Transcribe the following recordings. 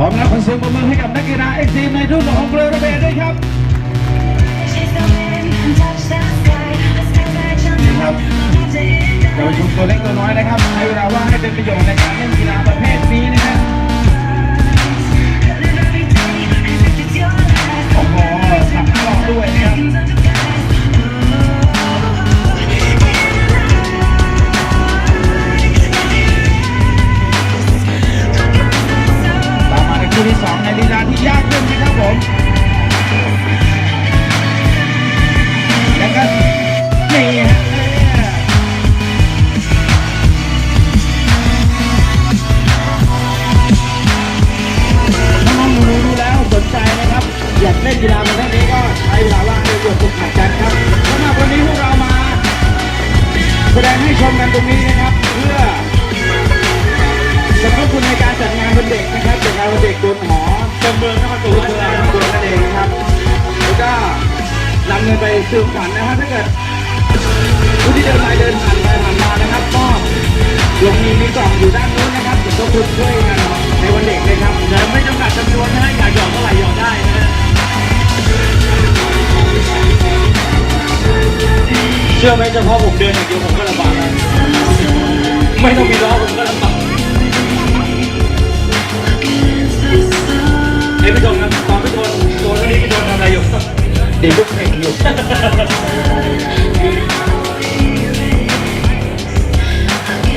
ร้อมแล้วขอเสียงปรบมือให้กับนักกีฬาเอ็กซ์ทีมในรุ่นของเรือระเบิดด้วยครับนี่ครับเยาวชนตัวเล็กตัวน้อยนะครับใช้เวลาว่างให้เป็นประโยชน์นการเลีลาที่ยากขึ้นนะครับผม แล้วก็นี่ฮะน้องนูรุ้แล้วสนใจนะครับ อยากเล่นกีฬาประเภทนี้ก็ใช้เวลาว่างให้เกิดฝึกหัดกันครับสำหรับวันนี้พวกเรามา แสดงให้ชมกันตรงนี้นะครับ เพื่อขอบคุณในการจัดงานวันเด็กนะครับจัดงานวันเด็กบนหอ เมืองนครปฐมเมืองนครปฐมนั่นเองนะครับแล้วก็นำเงินไปซื้อขวัญนะครับถ้าเกิดผู้ที่เดินมาเดินผ่านไปผ่านมานะครับก็ลงมีมีกล่องอยู่ด้านนู้นนะครับขอบคุณช่วยกันในวันเด็กเลยครับแต่ไม่จำกัดจำนวนนะอยากหยอดเท่าไหร่หยอดได้นะฮะเชื่อไหมเฉพาะผมเดินอย่างเดียวผมก็ลำบากแล้วไม่ต้องมีล้อผมก็ล ด็กลูกเด็กอยู่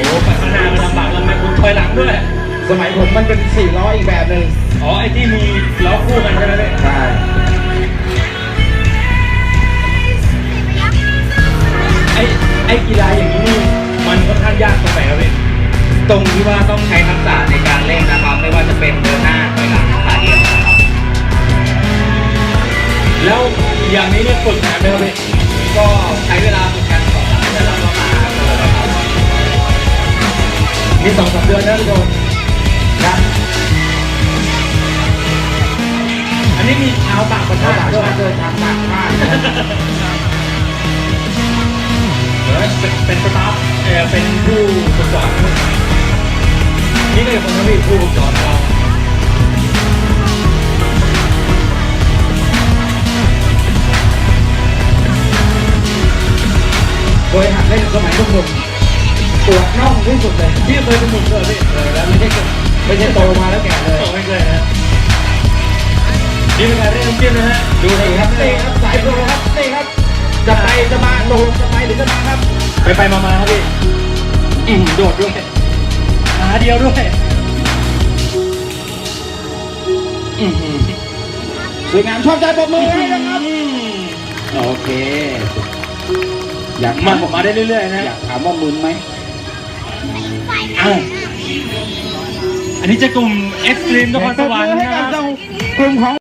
โอ้ไปข้างหน้ามันลำบากแล้วแม่คุณถอยหลังด้วย สมัยผมมันเป็นสี่ล้ออีกแบบหนึ่งอ๋อไอ้ที่มีล้อคู่กันใช่ไหมพี่ใช่ไอ้ไอ้กีฬาอย่างนี้นี่มันค่อนข้างยากตรงไหนครับพี่ตรงที่ว่าต้องใช้ทักษะในการเล่นนะครับไม่ว่าจะเป็นเดินหน้าถอยหลังขาเดียวนะครับแล้ว อย่างนี้เนี่ยฝึกนานไหมครับพี่ก็ใช้เวลาฝึกกันสองสามเดือนแล้วก็มาโชว์นะครับมีสองสามเดือนนะพี่ชมนะอันนี้มีชาวต่างประเทถ้าศด้วยเดินทางต่างชาติเออเป็นเป็นสตาฟเออเป็นผู้ฝึกสอนนี่ก็เลยคนที่ผู้ฝึกสอน ล่นสมัยหนุ่มๆปวดน่องที่สุดเลยพี่เคยเป็นหนุ่มเลยพี่เออแล้วไม่ใช่ไม่ใช่โตมาแล้วแก่เลยโอ้ไม่เคยนะนี่เป็นการเล่นน้ำจิ้มนะฮะดูนี่นะคครัรับบนี่ครับสายโปรครับนี่ครับจะไปจะมาโดนจะไปหรือจะมาครับ ไปไปมามาครับพี่อืมโดดด้วยขาเดียวด้วยอืมสวยงามชอบใจปรบมือให้นะครับอืมโอเค อยากมาถามผมมาได้เรื่อยๆนะอยากถามว่ามึนไหมอ้าวอันนี้จะกลุ่มเอ็กซ์ตรีมนครสวรรค์ให้นะคกัรับบกลุ่มของ